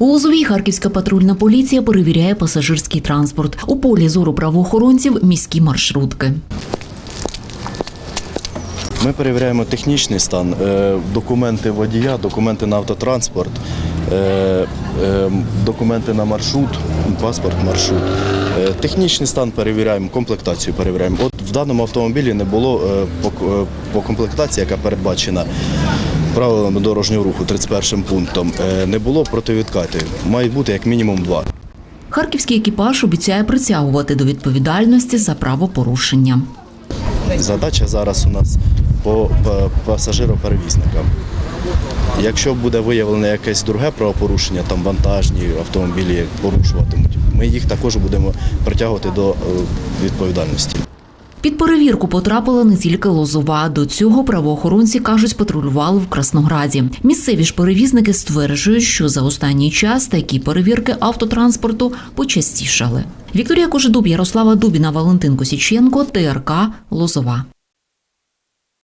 У Лозовій Харківська патрульна поліція перевіряє пасажирський транспорт. У полі зору правоохоронців міські маршрутки. Ми перевіряємо технічний стан, е, документи водія, документи на автотранспорт, е, е, документи на маршрут, паспорт, маршрут. Технічний стан перевіряємо, комплектацію перевіряємо. От в даному автомобілі не було по комплектації, яка передбачена правилами дорожнього руху 31 пунктом, е, не було противідкатів. Мають бути як мінімум два. Харківський екіпаж обіцяє притягувати до відповідальності за правопорушення. Задача зараз у нас по пасажироперевізникам. Якщо буде виявлено якесь друге правопорушення, там вантажні автомобілі порушуватимуть, ми їх також будемо притягувати до е, відповідальності. Під перевірку потрапила не тільки Лозова. До цього правоохоронці кажуть, патрулювали в Краснограді. Місцеві ж перевізники стверджують, що за останній час такі перевірки автотранспорту почастішали. Вікторія Кожедуб, Ярослава Дубіна, Валентин Косіченко, ТРК Лозова.